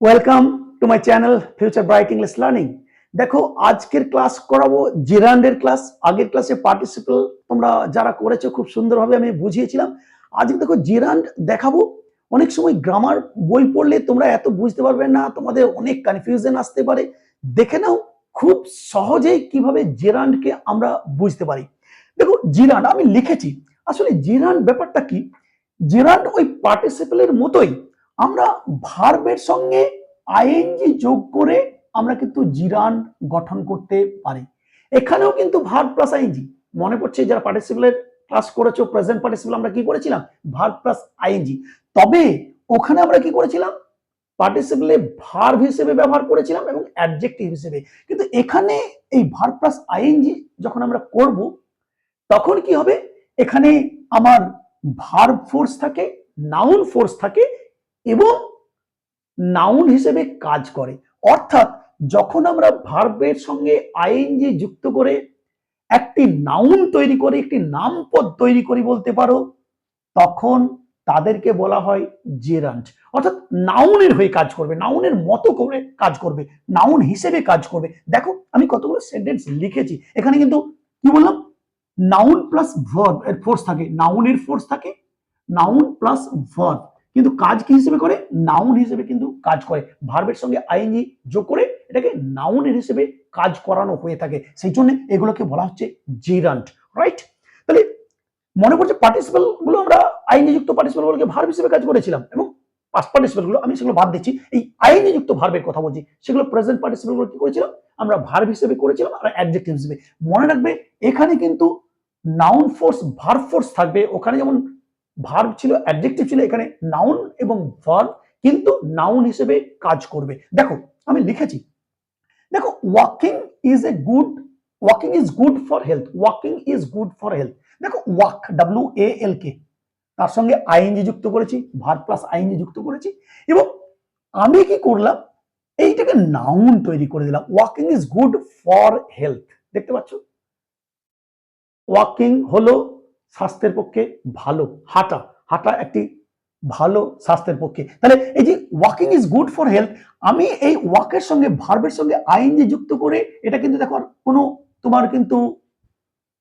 Welcome to my channel future bright English learning দেখো, আজকের class করাবো জিরান্ডের ক্লাস আগের ক্লাসে পার্টিসিপেল তোমরা যারা করেছ, খুব সুন্দরভাবে আমি বুঝিয়েছিলাম। আজকে দেখো জিরান্ড দেখাবো। অনেক সময় গ্রামার বই পড়লে তোমরা এত বুঝতে পারবে না, তোমাদের অনেক কনফিউশন আসতে পারে। দেখে নাও খুব সহজেই কীভাবে জেরান্ডকে আমরা বুঝতে পারি। দেখো জিরান্ড আমি লিখেছি। আসলে জিরান্ড ব্যাপারটা কি? জিরান্ড ওই পার্টিসিপেলের মতোই আমরা ভার্বের সঙ্গে আইএনজি যোগ করে আমরা কিন্তু জিরান গঠন করতে পারি। এখানেও কিন্তু ভার্ব প্লাস আইএনজি মনে পড়ছে যারা পার্টিসিপেলের ক্লাস করেছ প্রেজেন্ট পার্টিসিপেল আমরা কি করেছিলাম? ভার্ব প্লাস আইএনজি তবে ওখানে আমরা কি করেছিলাম? পার্টিসিপেলে ভার্ব হিসেবে ব্যবহার করেছিলাম এবং অ্যাডজেক্টিভ হিসেবে। কিন্তু এখানে এই ভার্ব প্লাস আইএনজি যখন আমরা করব, তখন কি হবে? এখানে আমার ভার্ব ফোর্স থাকে নাউন ফোর্স থাকে এবং নাউন হিসেবে কাজ করে। অর্থাৎ যখন আমরা ভার্বের সঙ্গে আইএনজি যুক্ত করে একটি নাউন তৈরি করে, একটি নামপদ তৈরি করি বলতে পারো, তখন তাদেরকে বলা হয় জেরান্ট অর্থাৎ নাউনের হয়ে কাজ করবে নাউনের মতো করে কাজ করবে নাউন হিসেবে কাজ করবে। দেখো, আমি কতগুলো সেন্টেন্স লিখেছি, এখানে কিন্তু কি বললাম? নাউন প্লাস ভার্ব এর ফোর্স থাকে নাউনের ফোর্স থাকে নাউন প্লাস ভার্ব কিন্তু কাজ কি হিসেবে করে? নাউন হিসেবে কিন্তু কাজ করে। ভার্বের সঙ্গে আইএনজি যোগ করে এটাকে নাউনের হিসেবে কাজ করানো হয়ে থাকে। সেই জন্য এগুলোকে বলা হচ্ছে জিরান্ট রাইট তাহলে মনে পড়ছে পার্টিসিপালগুলো আমরা আইনি যুক্ত পার্টিসিপাল গুলোকে ভার্ব হিসেবে কাজ করেছিলাম এবং পাস্ট পার্টিসিপালগুলো আমি সেগুলো বাদ দিচ্ছি। এই আইনি যুক্ত ভার্বের কথা বলছি, সেগুলো প্রেজেন্ট পার্টিসিপালগুলো কি করেছিলাম? আমরা ভার্ব হিসেবে করেছিলাম আর অ্যাডজেক্টিভ হিসেবে। মনে রাখবে, এখানে কিন্তু নাউন ফোর্স ভার্ব ফোর্স থাকবে। ওখানে যেমন ভার্ব ছিল অ্যাডজেক্টিভ ছিল, এখানে নাউন এবং ভার্ব কিন্তু নাউন হিসেবে কাজ করবে। দেখো, আমি লিখেছি। দেখো walking is a good walking is good for health walking is good for health দেখো walk W A L K তার সঙ্গে আইএনজি যুক্ত করেছি ভার্ব প্লাস আইএনজি যুক্ত করেছি, এবং আমি কি করলাম, এইটাকে নাউন তৈরি করে দিলাম। Walking is good for health দেখতে পাচ্ছ? ওয়াকিং হলো স্বাস্থ্যের পক্ষে ভালো, হাঁটা হাঁটা একটি ভালো স্বাস্থ্যের পক্ষে। তাহলে এই যে walking is good for health আমি এই ওয়াকের সঙ্গে ভার্বের সঙ্গে আইএনজি যুক্ত করে, এটা কিন্তু দেখো কোনো তোমার কিন্তু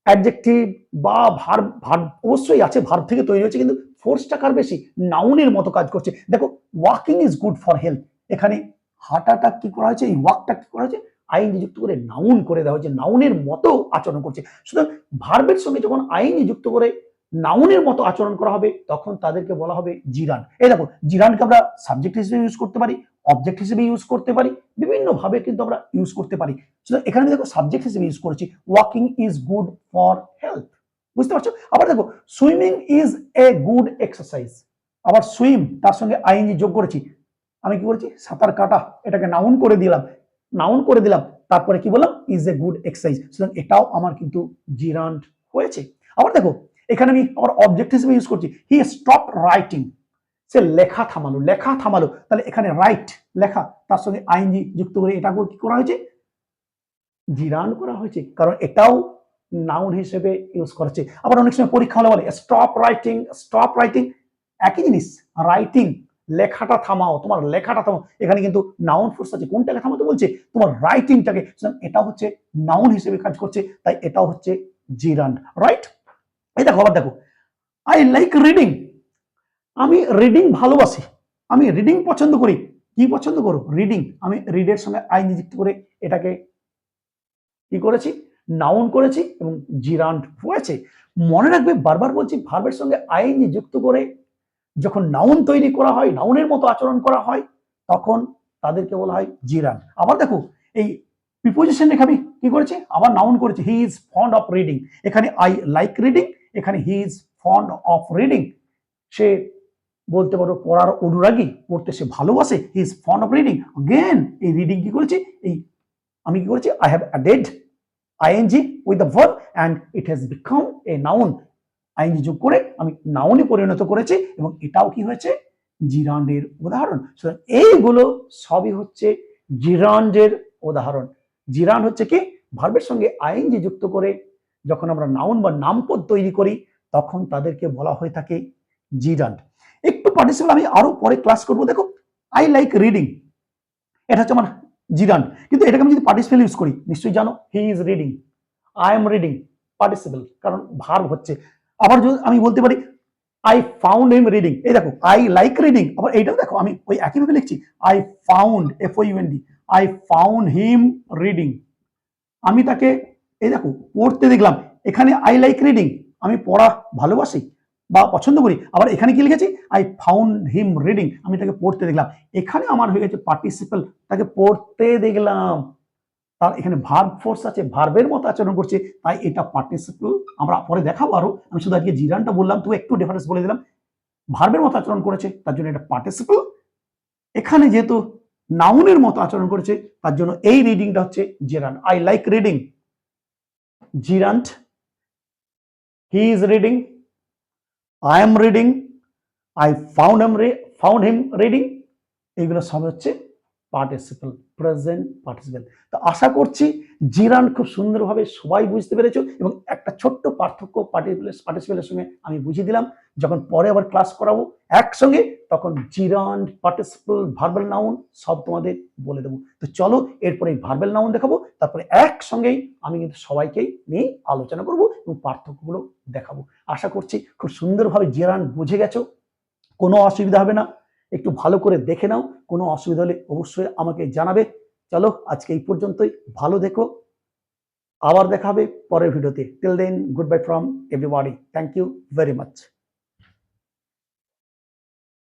অ্যাডজেক্টিভ বা ভার্ব ভার্ব অবশ্যই আছে ভার্ব থেকে তৈরি হচ্ছে কিন্তু ফোর্সটা কার বেশি? নাউনের মতো কাজ করছে। দেখো walking is good for health এখানে হাঁটাটা কি করা হয়েছে? এই ওয়াকটা কি করা হয়েছে? আইনজি যুক্ত করে নাউন করে দেওয়া হয়েছে নাউনের মতো আচরণ করছে। সুতরাং ভার্বের সঙ্গে যখন আইনজি যুক্ত করে নাউনের মতো আচরণ করা হবে, তখন তাদেরকে বলা হবে জিরান এই দেখো জিরানকে আমরা সাবজেক্ট হিসেবে ইউজ করতে পারি অবজেক্ট হিসেবে ইউজ করতে পারি বিভিন্ন ভাবে কিন্তু আমরা ইউজ করতে পারি। সুতরাং এখানে দেখো সাবজেক্ট হিসেবে ইউজ করেছি walking is good for health বুঝতে পারছ? আবার দেখো swimming is a good exercise আবার সুইম তার সঙ্গে আইনজি যোগ করেছি। আমি কি করেছি? সাঁতার কাটা, এটাকে নাউন করে দিলাম। নাউন করে দিলাম, তারপরে কি বললাম? ইজ এ গুড এক্সারসাইজ সুতরাং এটাও আমার কিন্তু জিরান্ট হয়েছে। আবার দেখো, এখানে আমি আমার অবজেক্ট হিসেবে ইউজ করছি। হি স্টপ রাইটিং সে লেখা থামালো লেখা থামালো। তাহলে এখানে রাইট লেখা, তার সঙ্গে আইনজি যুক্ত করে এটা কি করা হয়েছে? জিরান করা হয়েছে। কারণ এটাও নাউন হিসেবে ইউজ করেছে আবার অনেক সময় পরীক্ষা হলে বলে স্টপ রাইটিং স্টপ রাইটিং একই জিনিস রাইটিং লেখাটা থামাও, তোমার লেখাটা থামাও। এখানে কিন্তু নাউন ফোর্স আছে। কোনটাকে থামাতে বলছে, তোমার রাইটিংটাকে এটা হচ্ছে নাউন হিসেবে কাজ করছে, তাই এটাও হচ্ছে জিরান্ড রাইট এই দেখো, আবার দেখো। আই লাইক রিডিং আমি রিডিং ভালোবাসি। আমি রিডিং পছন্দ করি। কি পছন্দ করো? রিডিং আমি রিডের সঙ্গে আই নিযুক্ত করে এটাকে কি করেছি? নাউন করেছি এবং জিরান্ড হয়েছে। মনে রাখবে, বারবার বলছি ভার্বের সঙ্গে আইনি যুক্ত করে যখন নাউন তৈরি করা হয়, নাউনের মতো আচরণ করা হয়, তখন তাদেরকে বলা হয় জিরান। আবার দেখো, এই প্রিপোজিশন রেখে আমি কি করেছি? আবার নাউন করেছি he is fond of reading এখানে আই লাইক রিডিং এখানে he is fond of reading সে বলতে পারো, পড়ার অনুরাগী, পড়তে সে ভালোবাসে he is fond of reading again এই রিডিং কি করেছি? এই আমি কি করেছি? I have added ING with the verb and it has become a noun ING যোগ করে আমি নাউনে পরিণত করেছি এবং এটাও কি হয়েছে? জিরান্ডের উদাহরণ। সুতরাং এইগুলো সবই হচ্ছে জিরান্ডের উদাহরণ। জিরান হচ্ছে কি? ভার্বের সঙ্গে আইনজি যুক্ত করে যখন আমরা নাউন বা নামপদ তৈরি করি, তখন তাদেরকে বলা হয়ে থাকে জিরান্ড একটু পার্টিসিপেল আমি আরও পরে ক্লাস করব। দেখো আই লাইক রিডিং এটা হচ্ছে আমার জিরান। কিন্তু এটাকে আমি যদি পার্টিসিপেল ইউজ করি, নিশ্চয়ই জানো he is reading I am reading participle কারণ ভার্ব হচ্ছে। আবার যদি আমি বলতে পারি আই ফাউন্ড হিম রিডিং এই দেখো আই লাইক রিডিং আবার এইটাও দেখো, আমি ওই একইভাবে লিখছি I found F O U N D I found him reading আমি তাকে, এই দেখো, পড়তে দেখলাম, এখানে আই লাইক রিডিং আমি পড়া ভালোবাসি বা পছন্দ করি, আবার এখানে কি লিখেছি? আই ফাউন্ড হিম রিডিং আমি তাকে পড়তে দেখলাম। এখানে আমার হয়ে গেছে পার্টিসিপাল তাকে পড়তে দেখলাম। তার এখানে ভার্ব ফোর্স আছে ভার্বের মতো আচরণ করছে, তাই এটা পার্টিসিপাল আমরা পরে দেখাবো আরও। আমি শুধু আজকে জিরানটা বললাম, তো একটু ডিফারেন্স বলে দিলাম। ভার্বের মতো আচরণ করেছে, তার জন্য এটা পার্টিসিপাল এখানে যেহেতু নাউনের মতো আচরণ করেছে, তার জন্য এই রিডিংটা হচ্ছে gerund. I like reading gerund he is reading I am reading I found am found him reading এগুলো সব হচ্ছে পার্টিসিপাল প্রেজেন্ট পার্টিসিপাল তো আশা করছি জিরান খুব সুন্দরভাবে সবাই বুঝতে পেরেছ এবং একটা ছোট্ট পার্থক্য পার্টিসিপেলের সঙ্গে আমি বুঝিয়ে দিলাম। যখন পরে আবার ক্লাস করাবো একসঙ্গে, তখন জিরান পার্টিসিপাল ভার্বাল নাউন সব তোমাদের বলে দেবো। তো চলো এরপরে এই ভার্বাল নাউন দেখাবো, তারপরে একসঙ্গেই আমি কিন্তু সবাইকেই নিয়ে আলোচনা করব এবং পার্থক্যগুলো দেখাবো। আশা করছি খুব সুন্দরভাবে জিরান বুঝে গেছো, কোনো অসুবিধা হবে না। একটু ভালো করে দেখে নাও, কোনো অসুবিধা হলে অবশ্যই আমাকে জানাবে। চলো আজকে এই পর্যন্তই, ভালো দেখো আবার দেখাবে পরের ভিডিওতে। Till then good bye from everybody thank you very much